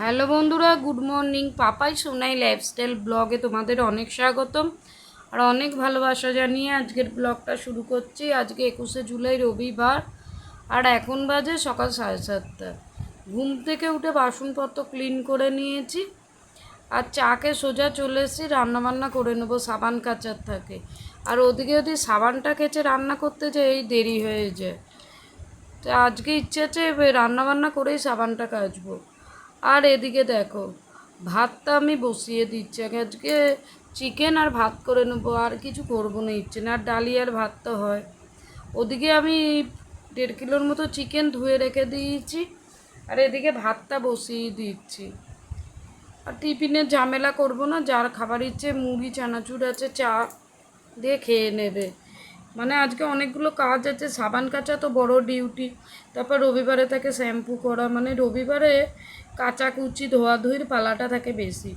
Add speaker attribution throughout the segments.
Speaker 1: Hello বন্ধুরা, good morning. Papai Sonai lifestyle ব্লগে তোমাদের অনেক স্বাগতম আর অনেক ভালোবাসা জানিয়ে আজকের ব্লগটা শুরু করছি। আজকে একুশে জুলাই, রবিবার আর এখন বাজে সকাল সাড়ে সাতটা। ঘুম থেকে উঠে বাসনপত্র ক্লিন করে নিয়েছি আর চাকে সোজা চলে এসেছি, রান্নাবান্না করে নেব, সাবান কাচার থাকে। আর ওদিকে যদি সাবানটা কেচে রান্না করতে যাই, এই দেরি হয়ে যায়। তো আজকে ইচ্ছে আছে, রান্নাবান্না করেই সাবানটা কাচবো। আর এদিকে দেখো, ভাতটা আমি বসিয়ে দিচ্ছি আজকে চিকেন আর ভাত করে নেব, আর কিছু করব না, ইচ্ছে না। আর ডালি আর ভাত তো হয়। ওদিকে আমি দেড় কিলোর মতো চিকেন ধুয়ে রেখে দিয়েছি, আর এদিকে ভাতটা বসিয়ে দিচ্ছি। আর টিফিনের ঝামেলা করব না, যার খাবার ইচ্ছে মুড়ি চানাচুর আছে, চা দিয়ে খেয়ে নেবে। মানে আজকে অনেকগুলো কাজ আছে, সাবান কাচা তো বড় ডিউটি তারপর রবিবারে তাকে শ্যাম্পু করা। মানে রবিবারে কাচাকুচি ধোয়াধুয়ির পালাটা থাকে বেশি।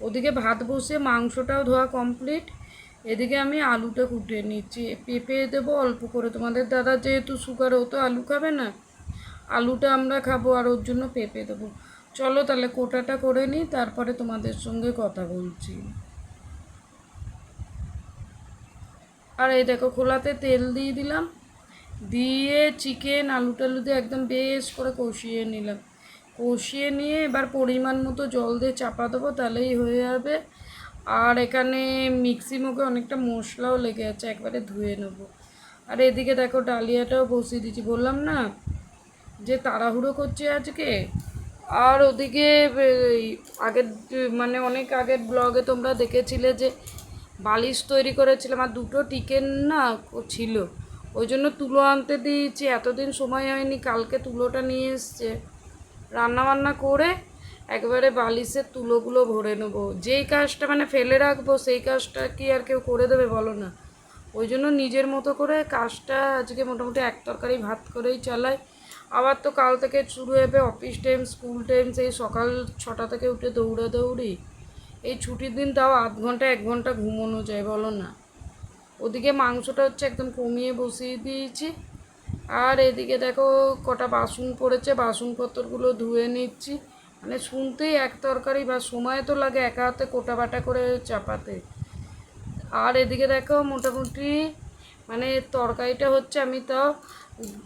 Speaker 1: ওদিকে ভাত বসে মাংসটাও ধোয়া কমপ্লিট। এদিকে আমি আলুটা কুটে নিচ্ছি। পেঁপে দেবো অল্প করে। তোমাদের দাদা যেহেতু সুগার, ও তো আলু খাবে না। আলুটা আমরা খাব আর ওর জন্য পেঁপে দেবো। চলো তাহলে কোটাটা করে নিই, তারপরে তোমাদের সঙ্গে কথা বলছি। আর এই দেখো, খোলাতে তেল দিয়ে দিলাম। দিয়ে চিকেন আলু টালু দিয়ে একদম বেশ করে কষিয়ে নিলাম। কষিয়ে নিয়ে এবার পরিমাণ মতো জল দিয়ে চাপা দেবো, তাহলেই হয়ে যাবে। আর এখানে মিক্সি মুখে অনেকটা মশলাও লেগে আছে, একবারে ধুয়ে নেব। আর এদিকে দেখো ডালিয়াটাও বসিয়ে দিচ্ছি বললাম না যে তাড়াহুড়ো করছে আজকে। আর ওদিকে আগের মানে অনেক আগের ব্লগে তোমরা দেখেছিলে যে বালিশ তৈরি করেছিলাম, আর দুটো টিকেন না ছিল। ওই জন্য তুলো আনতে দিয়েছি, এতদিন সময় হয়নি, কালকে তুলোটা নিয়ে এসছে। রান্নাবান্না করে একবারে বালিশের তুলোগুলো ভরে নেব। যেই কাজটা মানে ফেলে রাখব, সেই কাজটা কি আর কেউ করে দেবে বলো না। ওই জন্য নিজের মতো করে কাজটা আজকে মোটামুটি এক তরকারি ভাত করেই চালাই। আবার তো কাল থেকে শুরু হবে অফিস টাইম, স্কুল টাইম, সেই সকাল ছটা থেকে উঠে দৌড়া দৌড়ি। এই ছুটির দিন তাও আধ ঘণ্টা, এক ঘণ্টা ঘুমোনো যায় বলো না। ওদিকে মাংসটা হচ্ছে একদম কমিয়ে বসিয়ে দিয়েছি। আর এদিকে দেখো কটা বাসন পড়েছে, বাসনপত্রগুলো ধুয়ে নিচ্ছি। মানে শুনতেই এক তরকারি বা সময় তো লাগে একা হাতে কোটা বাটা করে চাপাতে। আর এদিকে দেখো মোটামুটি মানে তরকারিটা হচ্ছে আমি তাও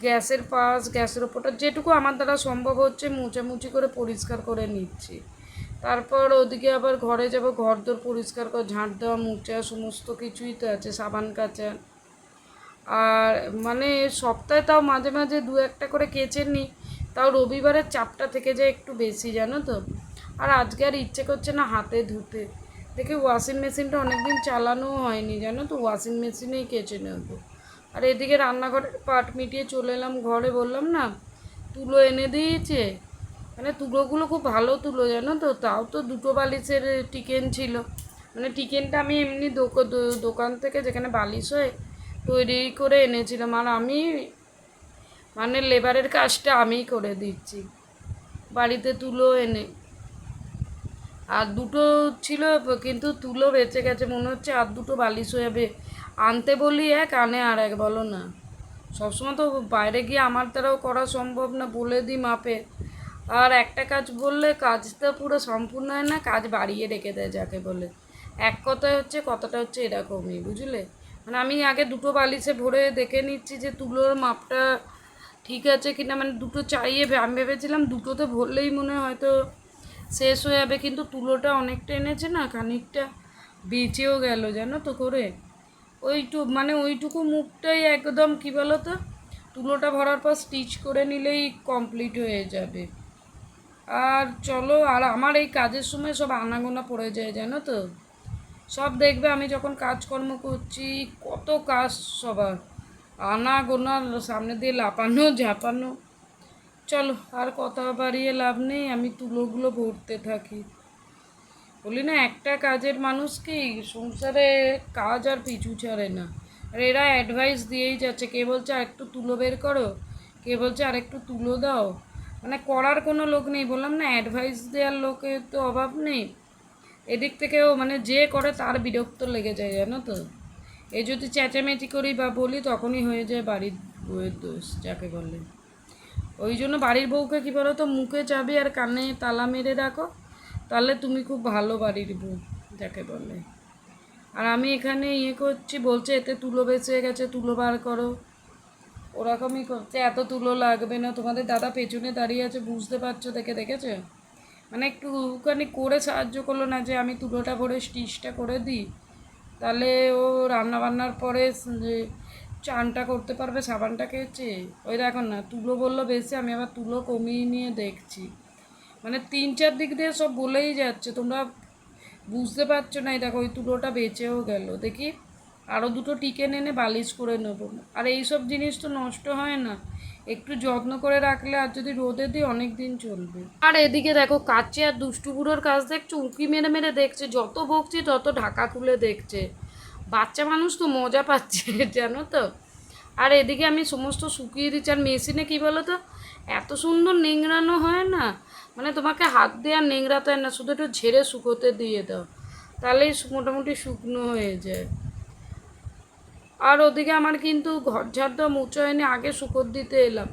Speaker 1: গ্যাসের পাশ, গ্যাসের ওপরটা যেটুকু আমার দ্বারা সম্ভব হচ্ছে মোচামুচি করে পরিষ্কার করে নিচ্ছি। তারপর ওদিকে আবার ঘরে যাব ঘর দোর পরিষ্কার করে ঝাঁট দেওয়া মুচা সমস্ত কিছুই তো আছে, সাবান কাচা। আর মানে সপ্তাহে তাও মাঝে মাঝে দু একটা করে কেচে নিই তাও রবিবারের চাপটা থেকে যায় একটু বেশি, জানো তো? আর আজকে আর ইচ্ছে করছে না হাতে ধুতে। দেখি ওয়াশিং মেশিনটা অনেকদিন চালানো হয়নি, জানো তো? ওয়াশিং মেশিনেই কেচে নেব। আর এদিকে রান্নাঘরের পাট মিটিয়ে চলে এলাম ঘরে, বললাম না, তুলো এনে দিয়েছে। মানে তুলোগুলো খুব ভালো তুলো, জানো তো? তাও তো দুটো বালিশের টিকেন ছিল। মানে টিকেনটা আমি এমনি দোকান থেকে যেখানে বালিশ হয় তৈরি করে এনেছিলাম। আর আমি মানে লেবারের কাজটা আমিই করে দিচ্ছি। বাড়িতে তুলো এনে। আর দুটো ছিল, কিন্তু তুলো বেঁচে গেছে মনে হচ্ছে। আর দুটো বালিশ হয়ে যাবে। আনতে বলি এক, আনে আর এক, বলো না। সবসময় তো বাইরে গিয়ে আমার দ্বারাও করা সম্ভব না, বলে দিই মাপে। আর একটা কাজ বললে, কাজটা পুরো সম্পূর্ণ হয় না, কাজ বাড়িয়ে রেখে দেয় যাকে বলে। এক কথায় হচ্ছে কথাটা হচ্ছে এরকমই, বুঝলে? মানে আমি আগে দুটো বালিশে ভরে দেখে নিচ্ছি যে তুলোর মাপটা ঠিক আছে কিনা মানে দুটো চাইয়ে আমি ভেবেছিলাম দুটোতে ভরলেই মনে হয়তো শেষ হয়ে যাবে, কিন্তু তুলোটা অনেকটা এনেছে না, খানিকটা বেঁচেও গেল, জানো তো করে। ওইটু মানে ওইটুকু মুখটাই একদম কী বলো তো তুলোটা ভরার পর স্টিচ করে নিলেই কমপ্লিট হয়ে যাবে। আর চলো, আর আমার এই কাজের সময় সব আনাগোনা পড়ে যায়, জানো তো। সব দেখবে, আমি যখন কাজকর্ম করছি, কত কাজ সবার। আনা গোনা, সামনে দিয়ে লাপানো ঝাপানো। চলো, আর কথা বাড়িয়ে লাভ নেই, আমি তুলোগুলো ভরতে থাকি। বলি না, একটা কাজের মানুষ কি সংসারে কাজ আর পিছু ছাড়ে না। আর এরা অ্যাডভাইস দিয়েই যাচ্ছে, কে বলছে আর একটু তুলো বের করো, কে বলছে আর একটু তুলো দাও। মানে করার কোনো লোক নেই, বললাম না অ্যাডভাইস দেওয়ার লোকের তো অভাব নেই। এদিক থেকেও মানে যে করে তার বিরক্ত লেগে যায়, জানো তো? এ যদি চেঁচামেচি করি বা বলি, তখনই হয়ে যায় বাড়ির বউয়ের দোষ, যাকে বলে। ওই জন্য বাড়ির বউকে কী বলো তো, মুখে চাবি আর কানে তালা মেরে রাখো, তাহলে তুমি খুব ভালো বাড়ির বউ, যাকে বলে। আর আমি এখানে ইয়ে করছি, বলছে এতে তুলো বেঁচে গেছে, তুলো বার করো। ওরকমই করছে, এত তুলো লাগবে না। তোমাদের দাদা পেছনে দাঁড়িয়ে আছে, বুঝতে পারছ? দেখে, দেখেছে? মানে একটুখানি করে সাহায্য করল না যে আমি তুলোটা ভরে স্টিচটা করে দিই। তাহলে ও রান্না বান্নার পরে চানটা করতে পারবে সাবানটা খেয়েছে ওই দেখো না, তুলো বলল বেশি, আমি আবার তুলো কমিয়ে নিয়ে দেখছি। মানে তিন চার দিক দিয়ে সব বলেই যাচ্ছে, তোমরা বুঝতে পারছ না। এই দেখো, ওই তুলোটা বেঁচেও গেল। দেখি আরও দুটো টিকে এনে বালিশ করে নেব। আর এই সব জিনিস তো নষ্ট হয় না। একটু যত্ন করে রাখলে আর যদি রোদে দিই অনেক দিন চলবে। আর এদিকে দেখো কাচে আর দুষ্টু বুড়োর কাজ দেখছ উঁকি মেরে মেরে দেখছে, যত বকছি তত ঢাকা খুলে দেখছে। বাচ্চা মানুষ তো মজা পাচ্ছে, জানো তো? আর এদিকে আমি সমস্ত শুকিয়ে দিচ্ছি। আর মেশিনে কী বলো তো এত সুন্দর নেংড়ানো হয় না? মানে তোমাকে হাত দিয়ে আর নেংড়াতে হয় না, শুধু একটু ঝেড়ে শুকোতে দিয়ে দাও। তাহলেই মোটামুটি শুকনো হয়ে যায়। আর ওদিকে আমার কিন্তু ঘর ঝাড় দেওয়া মুছো হয়নি, আগে শুকোর দিতে এলাম।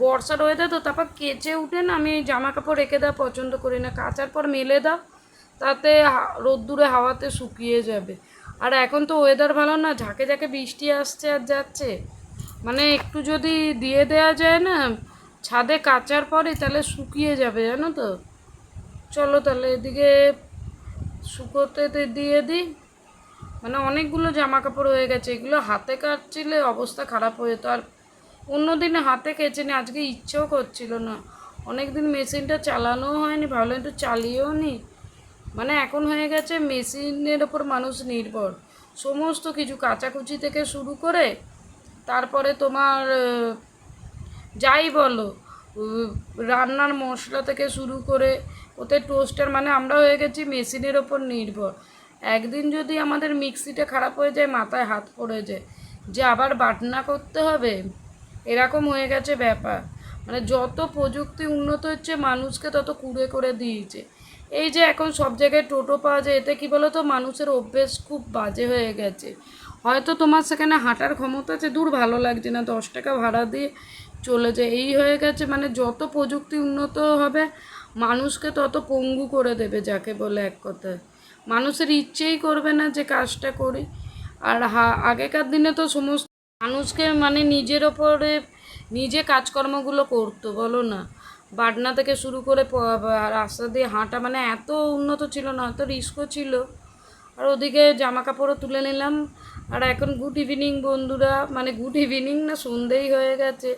Speaker 1: বর্ষার ওয়েদার তো, তারপর কেচে উঠে না আমি জামা কাপড় রেখে দেওয়া পছন্দ করি না। কাচার পর মেলে দাও, তাতে রোদ্দুরে হাওয়াতে শুকিয়ে যাবে। আর এখন তো ওয়েদার ভালো না, ঝাঁকে ঝাঁকে বৃষ্টি আসছে আর যাচ্ছে। মানে একটু যদি দিয়ে দেওয়া যায় না, ছাদে কাচার পরে তাহলে শুকিয়ে যাবে, জানো তো? চলো তাহলে এদিকে শুকোতে দিয়ে দিই। মানে অনেকগুলো জামা কাপড় হয়ে গেছে, এগুলো হাতে কাটছিলে অবস্থা খারাপ হয়ে যেত। আর অন্য দিনে হাতে কেচে নি আজকে ইচ্ছেও করছিল না। অনেক দিন মেশিনটা চালানোও হয়নি, ভাবলাম একটু চালিয়েও নি। মানে এখন হয়ে গেছে মেশিনের ওপর মানুষ নির্ভর। সমস্ত কিছু কাচাকুচি থেকে শুরু করে তারপরে তোমার যাই বলো রান্নার মশলা থেকে শুরু করে ওতে টোস্টার মানে আমরা হয়ে গেছি মেশিনের ওপর নির্ভর। একদিন যদি আমাদের মিক্সিটা খারাপ হয়ে যায়, মাথায় হাত পড়ে যায়, যে আবার বাটনা করতে হবে? এরকম হয়ে গেছে ব্যাপার। মানে যত প্রযুক্তি উন্নত হচ্ছে, মানুষকে তত কুড়ে করে দিয়েছে। এই যে এখন সব জায়গায় টোটো পাওয়া যায়, এতে কী বলো তো মানুষের অভ্যেস খুব বাজে হয়ে গেছে। হয়তো তোমার সেখানে হাঁটার ক্ষমতা আছে, দূর ভালো লাগছে না, দশ টাকা ভাড়া দিয়ে চলে যায়। এই হয়ে গেছে মানে যত প্রযুক্তি উন্নত হবে, মানুষকে তত পঙ্গু করে দেবে, যাকে বলে এক কথায়। মানুষের ইচ্ছেই করবে না যে কাজটা করি। আর হা- আগেকার দিনে তো সমস্ত মানুষকে মানে নিজের ওপরে নিজে কাজকর্মগুলো করতো, বলো না। বাটনা থেকে শুরু করে রাস্তা দিয়ে হাঁটা মানে এত উন্নত ছিল না, এত রিস্কও ছিল। আর ওদিকে জামা কাপড়ও তুলে নিলাম। আর এখন গুড ইভিনিং বন্ধুরা মানে গুড ইভিনিং না, সন্ধেই হয়ে গেছে।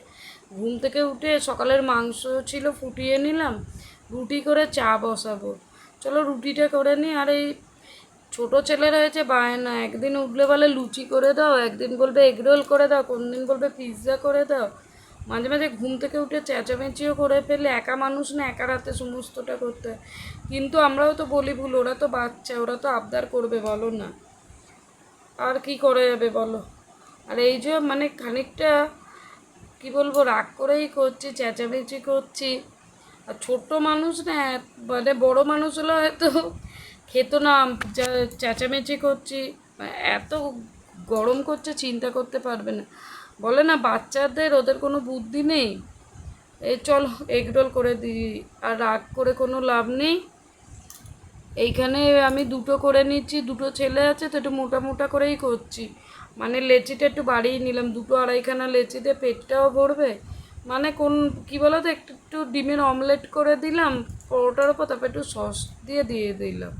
Speaker 1: ঘুম থেকে উঠে সকালের মাংস ছিল, ফুটিয়ে নিলাম। রুটি করে চা বসাবো। চলো রুটিটা করে নিই আর এই ছোট ছেলের হয়েছে বায়না, একদিন উঠলে বলে লুচি করে দাও, একদিন বলবে এগরোল করে দাও কোন দিন বলবে পিৎজা করে দাও। মাঝে মাঝে ঘুম থেকে উঠে চেঁচামেচিও করে ফেলে, একা মানুষ না, একা রাতে সমস্তটা করতে হয়। কিন্তু আমরাও তো বলি ভুল, ওরা তো বাচ্চা, ওরা তো আবদার করবে, বলো না। আর কি করা যাবে বলো? আর এই যে মানে খানিকটা, কি বলব, রাগ করেই করছি, চেঁচামেচি করছি। আর ছোট্ট মানুষ না মানে বড় মানুষ হলে হয়তো খেত না চেঁচামেচি করছি এত গরম করছে, চিন্তা করতে পারবে না। বলে না, বাচ্চাদের ওদের কোনো বুদ্ধি নেই। এই চল এগরোল করে দিই, আর রাগ করে কোনো লাভ নেই। এইখানে আমি দুটো করে নিচ্ছি, দুটো ছেলে আছে তো একটু মোটা মোটা করেই করছি। মানে লেচিটা একটু বাড়িয়ে নিলাম, দুটো আড়াইখানা লেচিতে পেটটাও ভরবে। মানে কোন, কি বলো তো একটু একটু ডিমের অমলেট করে দিলাম, পরোটার ওপর তারপর একটু সস দিয়ে দিয়ে দিলাম।